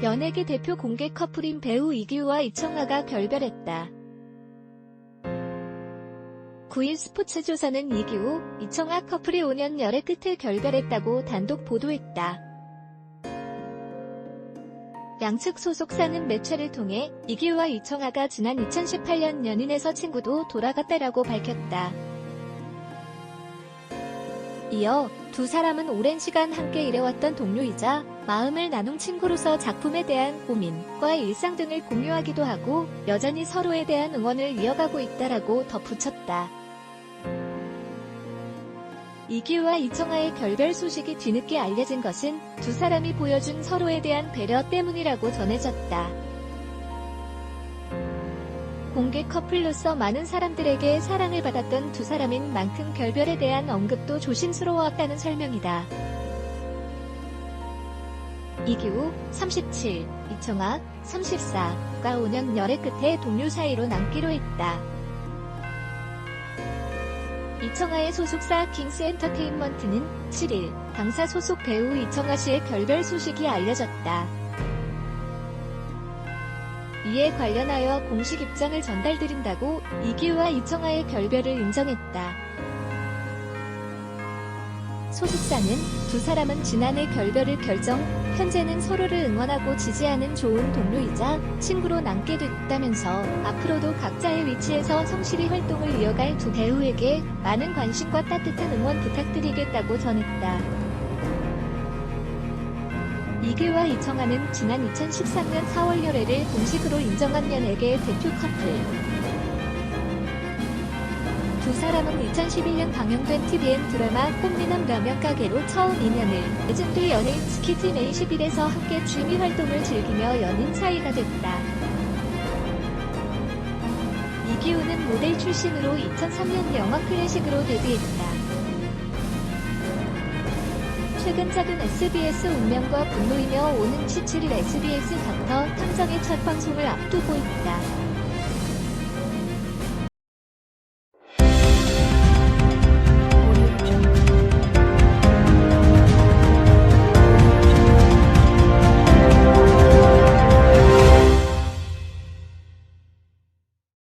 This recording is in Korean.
연예계 대표 공개 커플인 배우 이기우와 이청아가 결별했다. 9일 스포츠조선은 이기우, 이청아 커플이 5년 열애 끝에 결별했다고 단독 보도했다. 양측 소속사는 매체를 통해 이기우와 이청아가 지난 2018년 연인에서 친구도 돌아갔다라고 밝혔다. 이어 두 사람은 오랜 시간 함께 일해왔던 동료이자 마음을 나눈 친구로서 작품에 대한 고민과 일상 등을 공유하기도 하고 여전히 서로에 대한 응원을 이어가고 있다라고 덧붙였다. 이기우와 이청아의 결별 소식이 뒤늦게 알려진 것은 두 사람이 보여준 서로에 대한 배려 때문이라고 전해졌다. 공개 커플로서 많은 사람들에게 사랑을 받았던 두 사람인 만큼 결별에 대한 언급도 조심스러워했다는 설명이다. 이기우 37, 이청아 34가 5년 열애 끝에 동료 사이로 남기로 했다. 이청아의 소속사 킹스 엔터테인먼트는 7일 당사 소속 배우 이청아 씨의 결별 소식이 알려졌다. 이에 관련하여 공식 입장을 전달드린다고 이기우와 이청아의 결별을 인정했다. 소속사는 두 사람은 지난해 결별을 결정, 현재는 서로를 응원하고 지지하는 좋은 동료이자 친구로 남게 됐다면서 앞으로도 각자의 위치에서 성실히 활동을 이어갈 두 배우에게 많은 관심과 따뜻한 응원 부탁드리겠다고 전했다. 이규와 이청아는 지난 2013년 4월 열애를 공식으로 인정한 연예계 대표 커플. 두 사람은 2011년 방영된 TVN 드라마 꽃미남 라면 가게로 처음 인연을 뒤 연예인 스키트 메이 11에서 함께 취미 활동을 즐기며 연인 사이가 됐다. 이기우는 모델 출신으로 2003년 영화 클래식으로 데뷔했다. 최근작은 SBS 운명과 분노이며 오는 17일 SBS 닥터 탐정의 첫 방송을 앞두고 있다.